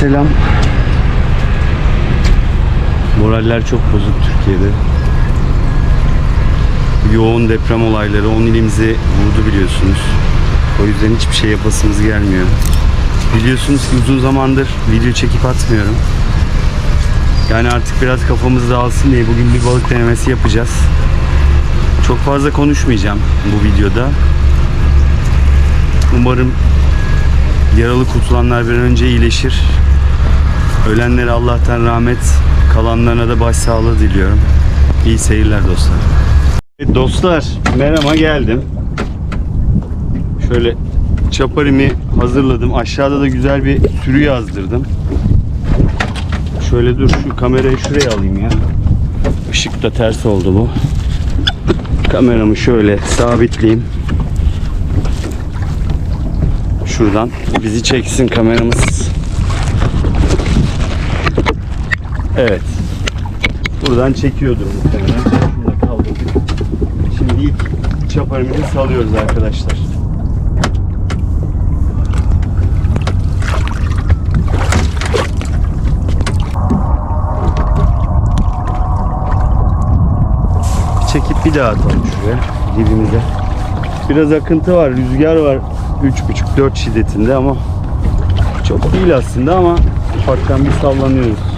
selam. Moraller çok bozuk Türkiye'de. Yoğun deprem olayları 10 ilimizi vurdu biliyorsunuz. O yüzden hiçbir şey yapasımız gelmiyor. Biliyorsunuz ki uzun zamandır video çekip atmıyorum. Yani artık biraz kafamız dağılsın diye bugün bir balık denemesi yapacağız. Çok fazla konuşmayacağım bu videoda. Umarım yaralı kurtulanlar bir an önce iyileşir. Ölenlere Allah'tan rahmet, kalanlarına da başsağlığı diliyorum. İyi seyirler dostlar. Evet, dostlar, merhaba geldim. Şöyle çaparımı hazırladım. Aşağıda da güzel bir sürü yazdırdım. Şöyle dur şu kamerayı şuraya alayım ya. Işık da ters oldu bu. Kameramı şöyle sabitleyeyim. Şuradan bizi çeksin kameramız. Evet. Buradan çekiyordur muhtemelen. Şunu da kaldırdık. Şimdi ilk çaparımızı salıyoruz arkadaşlar. Çekip bir daha atalım şuraya dibimize. Biraz akıntı var, rüzgar var. 3,5-4 şiddetinde ama çok değil aslında ama ufaktan bir sallanıyoruz.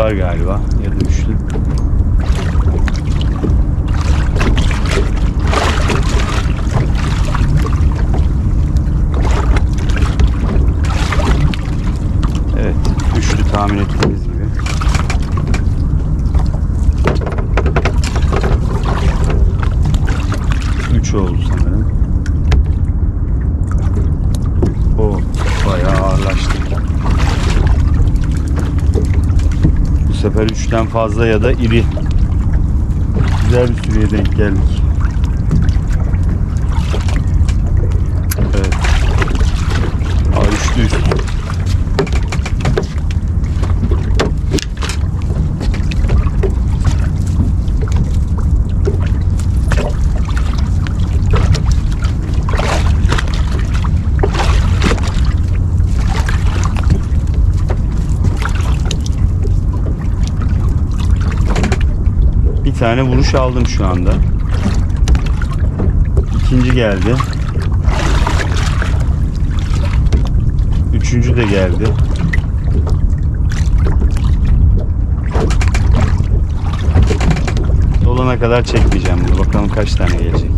Var galiba ya da üçlü. Evet, üçlü tahmin ettiğimiz gibi. Üç oldu sanırım. O bayağı ağırlaştı. Bu sefer üçten fazla ya da iri. Güzel bir sürüye denk geldik. Evet. Aa, üçlü üstü. Bir tane vuruş aldım şu anda. İkinci geldi. Üçüncü de geldi. Dolana kadar çekmeyeceğim bunu. Bakalım kaç tane gelecek.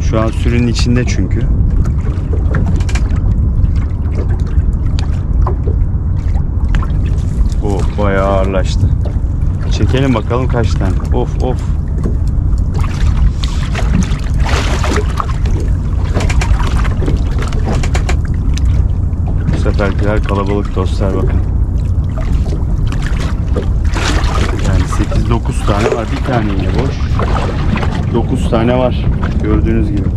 Şu an sürünün içinde çünkü. Oh bayağı ağırlaştı. Çekelim bakalım kaç tane. Of of. Seferkiler kalabalık dostlar bakın. Yani 8-9 tane var. Bir tane yine boş. 9 tane var. Gördüğünüz gibi.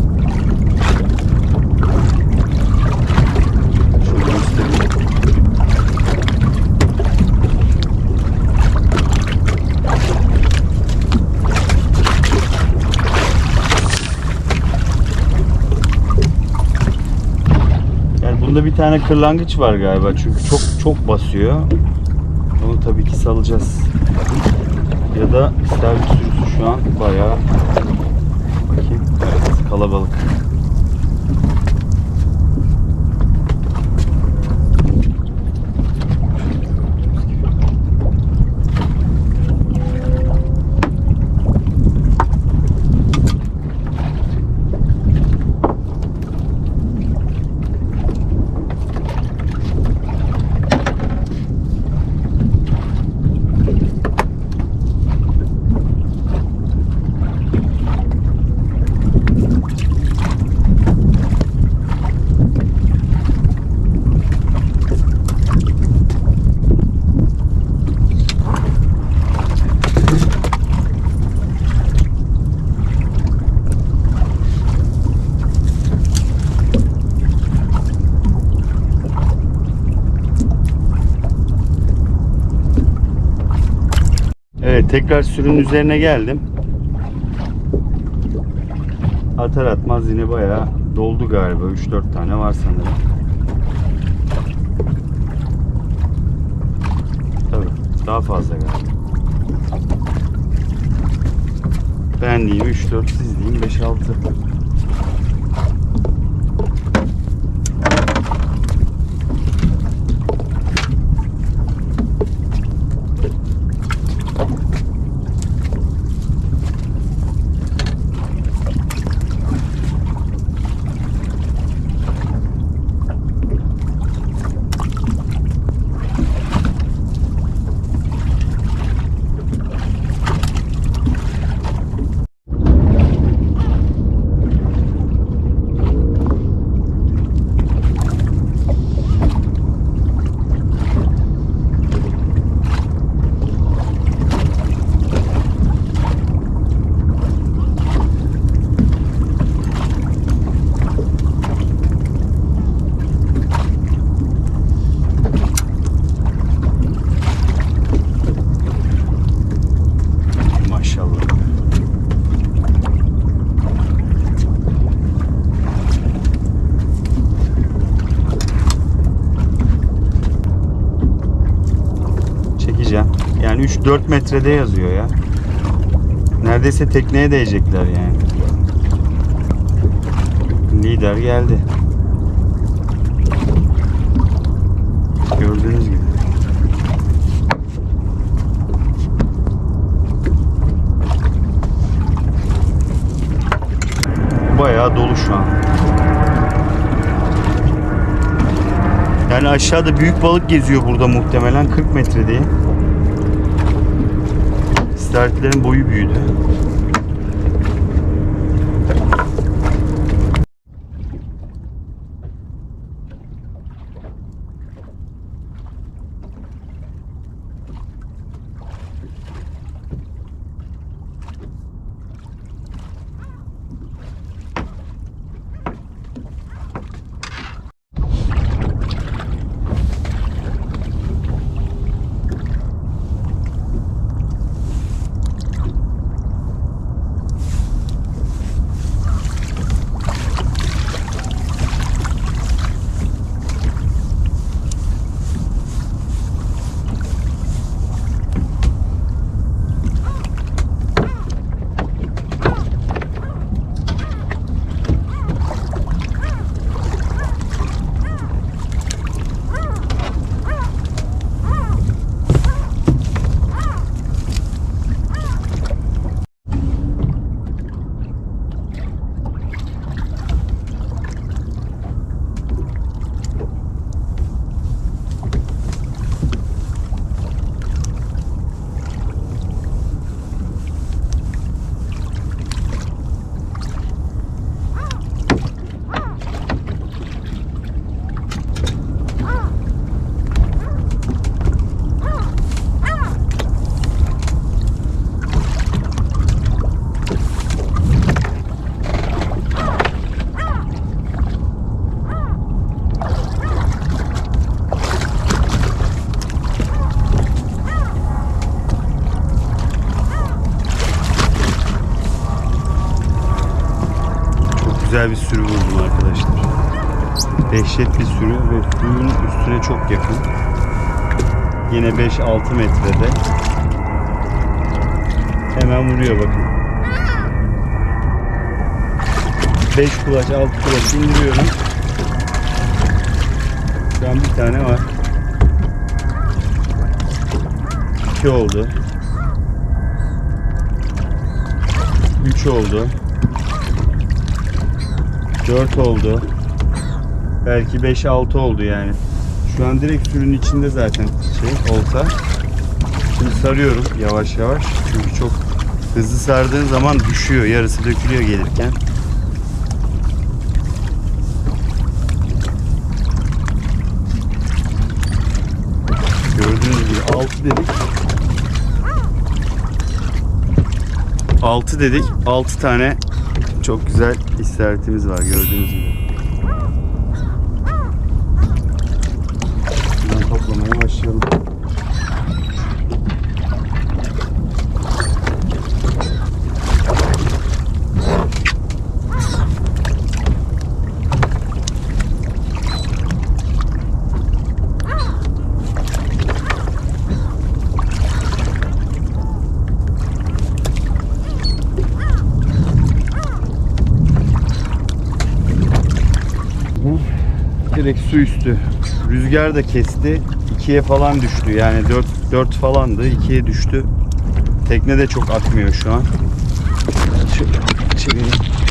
Şöyle göstereyim. Bunda bir tane kırlangıç var galiba çünkü çok çok basıyor. Onu tabii ki salacağız. Ya da istavrit sürüsü şu an bayağı bakayım. Evet, kalabalık. Evet tekrar sürünün üzerine geldim. Atar atmaz yine bayağı doldu galiba. 3-4 tane var sanırım. Tabii daha fazla galiba. Ben diyeyim 3-4 siz diyeyim 5-6. Yani 3-4 metrede yazıyor ya. Neredeyse tekneye değecekler yani. Lider geldi. Gördüğünüz gibi. Bayağı dolu şu an. Yani aşağıda büyük balık geziyor burada muhtemelen 40 metrede. İstaritlerin boyu büyüdü. Dehşet bir sürü ve suyun üstüne çok yakın. Yine 5-6 metrede. Hemen vuruyor bakın. 5 kulaç 6 kulaç indiriyorum. Şu an bir tane var. 2 oldu. 3 oldu. 4 oldu. Belki 5-6 oldu yani. Şu an direkt sürünün içinde zaten şey olsa. Şimdi sarıyorum yavaş yavaş. Çünkü çok hızlı sardığın zaman düşüyor. Yarısı dökülüyor gelirken. Gördüğünüz gibi 6 dedik. 6 dedik. 6 tane çok güzel işaretimiz var gördüğünüz gibi. Şuradan toplamaya başlayalım. Direkt su üstü. Rüzgar da kesti. 2'ye falan düştü. Yani 4 4 falandı. 2'ye düştü. Tekne de çok akmıyor şu an. Şöyle.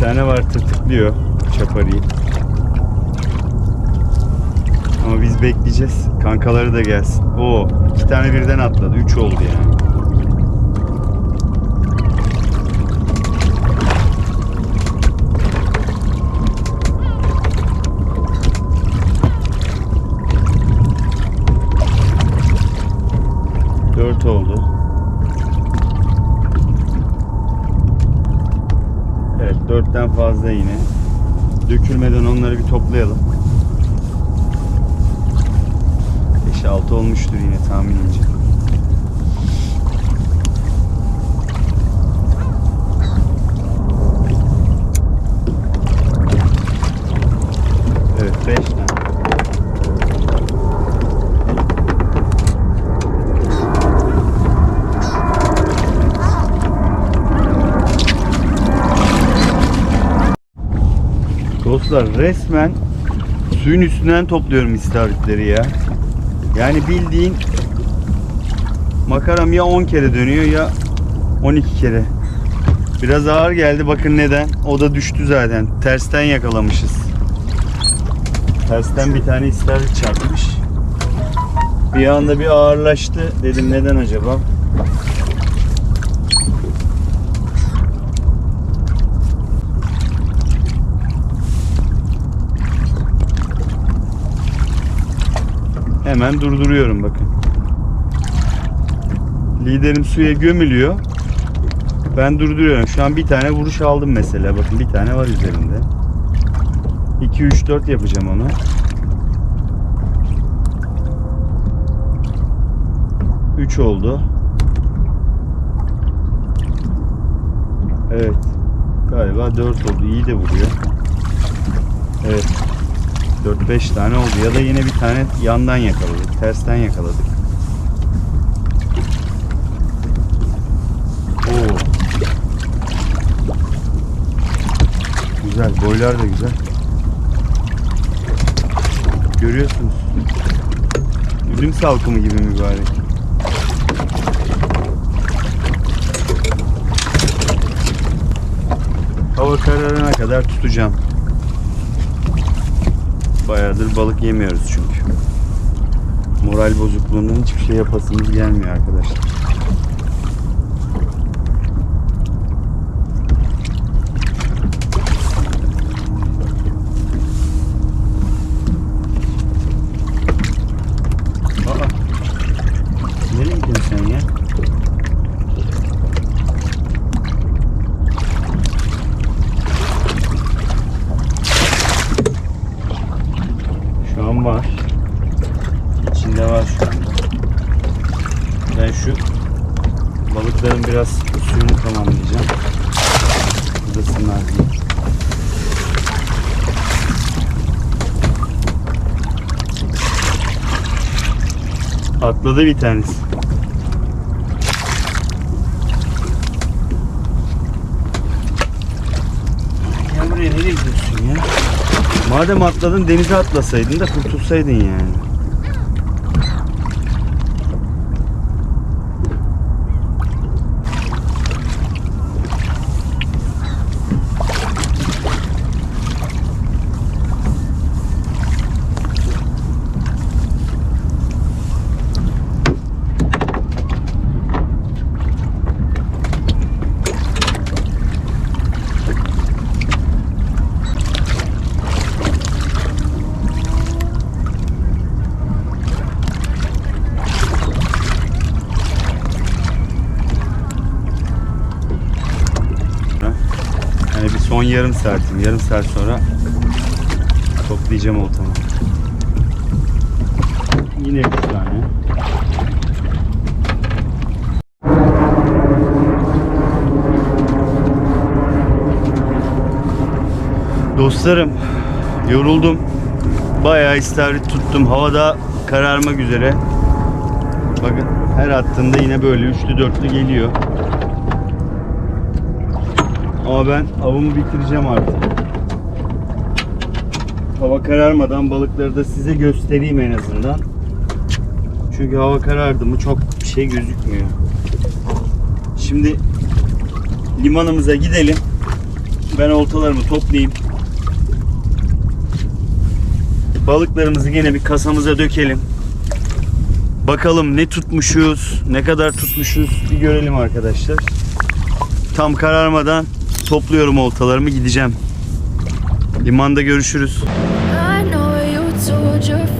Bir tane var tırtıklıyor çapariyi. Ama biz bekleyeceğiz. Kankaları da gelsin. Oo, iki tane birden atladı. Üç oldu yani. Dört oldu. Evet dörtten fazla yine. Dökülmeden onları bir toplayalım. 5-6 olmuştur yine tahminimce. Evet 5 tane. Dostlar resmen suyun üstünden topluyorum istavritleri ya. Yani bildiğin makaram ya 10 kere dönüyor ya 12 kere. Biraz ağır geldi bakın neden. O da düştü zaten. Tersten yakalamışız. Tersten bir tane istavrit çarpmış. Bir anda bir ağırlaştı. Dedim neden acaba? Hemen durduruyorum bakın. Liderim suya gömülüyor. Ben durduruyorum. Şu an bir tane vuruş aldım mesela. Bakın bir tane var üzerinde. 2 3 4 yapacağım onu. Üç oldu. Evet. Galiba 4 oldu. İyi de vuruyor. Evet. 4-5 tane oldu ya da yine bir tane yandan yakaladık. Tersten yakaladık. Oo. Güzel. Boylar da güzel. Görüyorsunuz. Üzüm salkımı gibi mübarek. Hava kararına kadar tutacağım. Bayağıdır balık yemiyoruz çünkü. Moral bozukluğundan hiçbir şey yapasımız gelmiyor arkadaşlar. Aa, nereye gidiyorsun sen ya? var şu anda. Ben şu balıkların biraz suyunu tamamlayacağım. Kızasınlar diye. Atladı bir tanesi. Ya buraya nereye gidiyorsun ya? Madem atladın denize atlasaydın da kurtulsaydın. Yani bir son yarım saatim. Yarım saat sonra toplayacağım oltamı. Yine bir tane. Dostlarım yoruldum. Bayağı istavrit tuttum. Havada kararmak üzere. Bakın her attığımda yine böyle üçlü dörtlü geliyor. Ama ben avımı bitireceğim artık. Hava kararmadan balıkları da size göstereyim en azından. Çünkü hava karardı mı çok bir şey gözükmüyor. Şimdi limanımıza gidelim. Ben oltalarımı toplayayım. Balıklarımızı yine bir kasamıza dökelim. Bakalım ne tutmuşuz, ne kadar tutmuşuz bir görelim arkadaşlar. Tam kararmadan topluyorum oltalarımı gideceğim. Limanda görüşürüz. I know you told your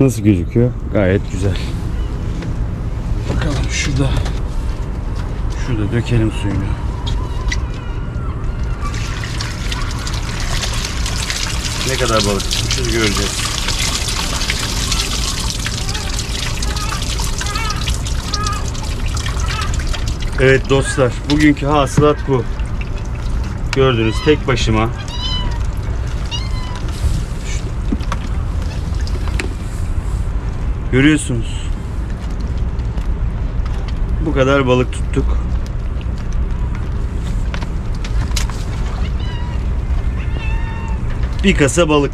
Nasıl gözüküyor? Gayet güzel. Bakalım şurada. Şurada dökelim suyunu. Ne kadar balık tutmuşuz göreceğiz. Evet dostlar, bugünkü hasılat bu. Gördünüz tek başıma. Görüyorsunuz. Bu kadar balık tuttuk. Bir kasa balık.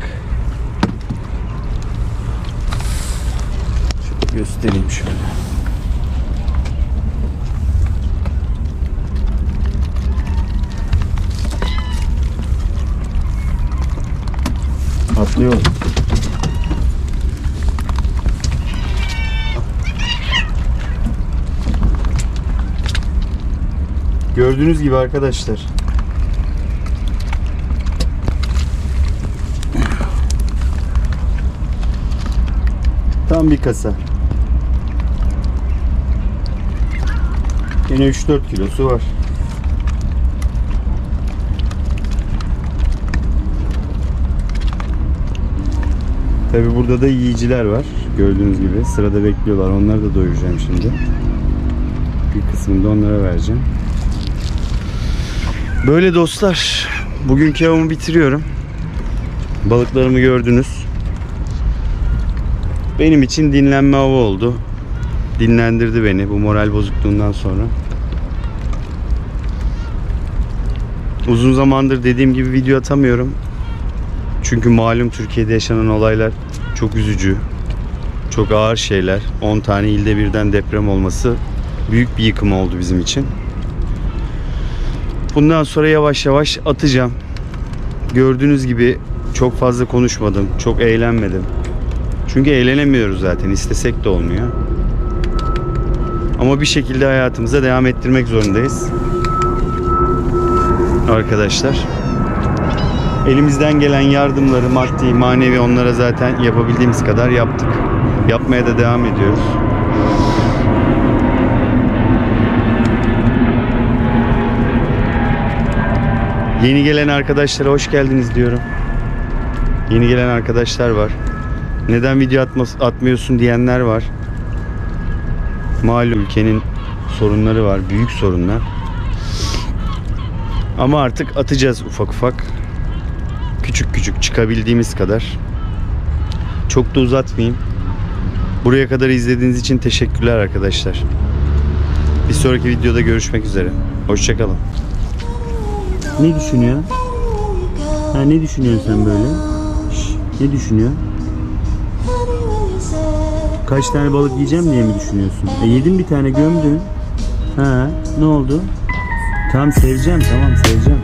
Şöyle göstereyim şöyle. Atlıyor. Gördüğünüz gibi arkadaşlar. Tam bir kasa. Yine 3-4 kilosu var. Tabi burada da yiyiciler var. Gördüğünüz gibi sırada bekliyorlar. Onları da doyuracağım şimdi. Bir kısmını da onlara vereceğim. Böyle dostlar. Bugünkü avımı bitiriyorum. Balıklarımı gördünüz. benim için dinlenme avı oldu. Dinlendirdi beni bu moral bozukluğundan sonra. Uzun zamandır dediğim gibi video atamıyorum. Çünkü malum Türkiye'de yaşanan olaylar çok üzücü. Çok ağır şeyler. 10 tane ilde birden deprem olması büyük bir yıkım oldu bizim için. Bundan sonra yavaş yavaş atacağım. Gördüğünüz gibi çok fazla konuşmadım. Çok eğlenmedim. Çünkü eğlenemiyoruz zaten. istesek de olmuyor. Ama bir şekilde hayatımıza devam ettirmek zorundayız. Arkadaşlar. Elimizden gelen yardımları maddi, manevi onlara zaten yapabildiğimiz kadar yaptık. Yapmaya da devam ediyoruz. Yeni gelen arkadaşlara hoş geldiniz diyorum. Yeni gelen arkadaşlar var. Neden video atmaz, atmıyorsun diyenler var. Malum ülkenin sorunları var, büyük sorunlar. Ama artık atacağız ufak ufak. Küçük küçük çıkabildiğimiz kadar. Çok da uzatmayayım. Buraya kadar izlediğiniz için teşekkürler arkadaşlar. Bir sonraki videoda görüşmek üzere. Hoşçakalın. Ne düşünüyor? Ha ne düşünüyorsun sen böyle? Şş, ne düşünüyor? Kaç tane balık yiyeceğim diye mi düşünüyorsun? E yedin bir tane gömdün. Ha ne oldu? Tamam seveceğim tamam seveceğim.